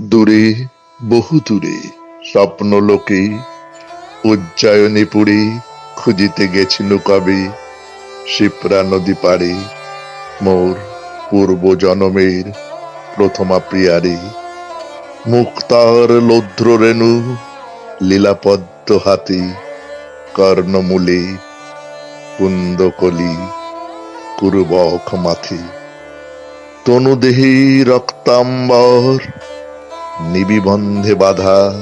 দূরে, বহু দূরে স্বপ্নলোকে উজ্জয়নী পুরী খুঁজিতে গেছিল কবে? শিপ্রা নদী পাড়ে, মোর পূর্ব জনমের প্রথমা প্রিয়ারে। মুক্তার লৌদ্র রেণু লীলাপদ্ম হাতি, কর্ণমূলে কুন্দকলি কুরুবক মাথি। তনুদেহি রক্তাম্বর নিবিবন্ধে বাধা,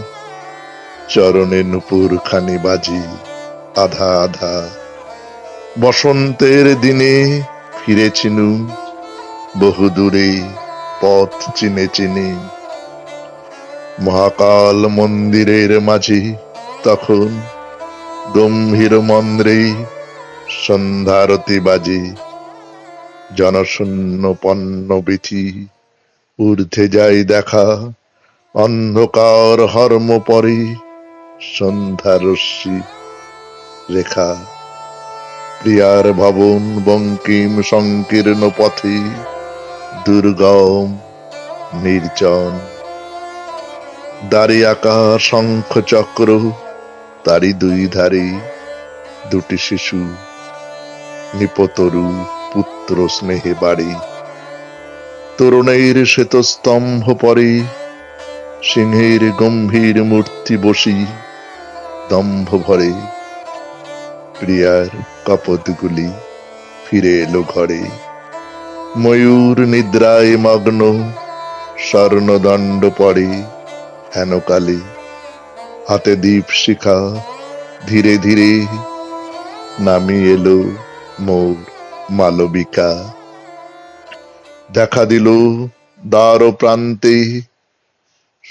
চরণে নুপুর খানি বাজি, আধা আধা। বসন্তের দিনে ফিরেছিনু বহুদূরে পথ চিনে চিনে। মহাকাল মন্দিরের মাঝে তখন গম্ভীর মন্দ্রে সন্ধ্যারতি বাজি। জনশূন্য পণ্য বিথি ঊর্ধ্বে যাই দেখা অন্ধকার হর্ম পরে সন্ধ্যারশ্মি রেখা। প্রিয়ার ভবন বঙ্কিম সংকীর্ণ পথে, দুর্গম, নির্জন। দাড়ি আঁকা শঙ্খ চক্র তারি দুই ধারে, দুটি শিশু, নিপতরু পুত্র স্নেহে বাড়ি। তরুণের শ্বেতস্তম্ভ পরে সিংহের গম্ভীর মূর্তি বসি দম্ভ ভরে। প্রিয়ার কপতগুলি ফিরে এলো ঘরে। ময়ূর নিদ্রায় মগ্ন, স্বর্ণদণ্ড পড়ে হেনকালে। হাতে দীপ শিখা ধীরে ধীরে নামি এলো মোর মালবিকা। দেখা দিল দ্বার প্রান্তে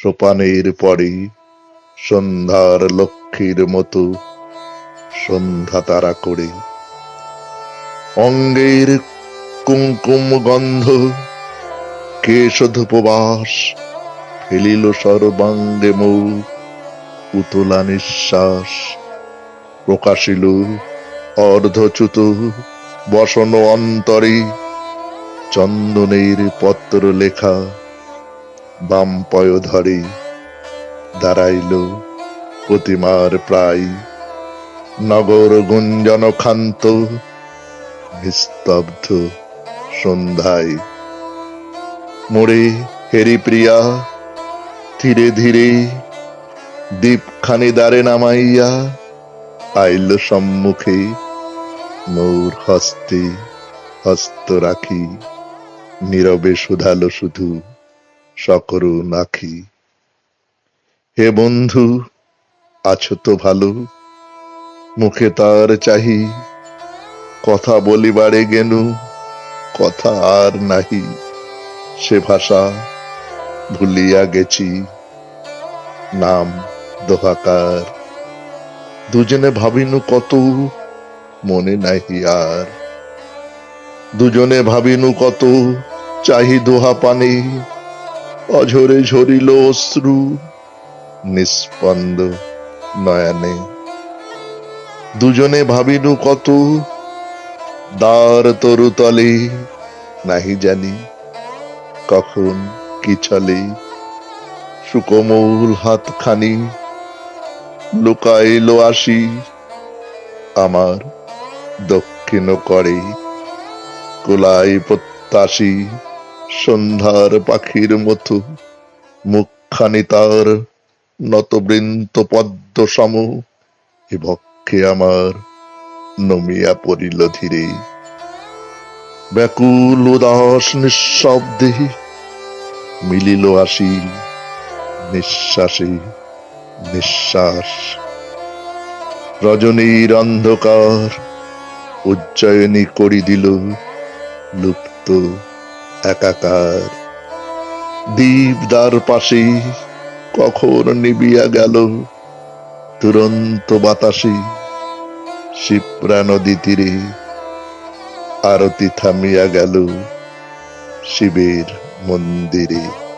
সোপানের পরে, সন্ধ্যার লক্ষ্মীর মতো সন্ধ্যা তারা করে। অঙ্গের কুমকুম গন্ধ কেশ ধূপবাস ফেলিল সর্বাঙ্গে মৌ, উতলা নিঃশ্বাস প্রকাশিল অর্ধচ্যুত বসন অন্তরে চন্দনের পত্র লেখা। বাম পয় ধরে দাঁড়াইল প্রতিমার প্রায় নগর গুঞ্জন ক্ষান্ত, নিস্তব্ধ সন্ধ্যায়। মোড়ে হেরি প্রিয়া, ধীরে ধীরে দীপখানি দ্বারে নামাইয়া আইল সম্মুখে মোর হস্তে হস্ত রাখি, নীরবে শুধালো শুধু সকরু নাখি হে বন্ধু, আছো তো ভালো। মুখে তার চাহি। কথা বলিবারে গেনু, কথা আর নাহি। সে ভাষা ভুলিয়া গেছি। নাম দোহাকার। দুজনে ভাবিনু কত, মনে নাহি আর। দুজনে ভাবিনু কত, চাহি দোহা পানি অঝরে ঝরিল অশ্রু নিস্পন্দ নয়নে। দুজনে ভাবিনু কত, দ্বার তরুতলে নাহি জানি, কখন কি চলে। সুকোমল হাতখানি লুকাইল আসি, আমার দক্ষিণ করে। কোলাই প্রত্যাশী সন্ধ্যার পাখির মতো, মুখখানি তার নতবৃন্ত পদ্ম সম এ বক্ষে আমার নমিয়া পড়িল ধীরে। ব্যাকুল উদাস নিঃশব্দে মিলিল আসি নিঃশ্বাসে নিঃশ্বাস। রজনীর অন্ধকার উজ্জয়িনী করি দিল লুপ্ত একাকার। দ্বীপদার পাশে কখন নিবিয়া গেল তুরন্ত বাতাসে শিপ্রা নদী তীরে আরতি থামিয়া গেল শিবের মন্দিরে।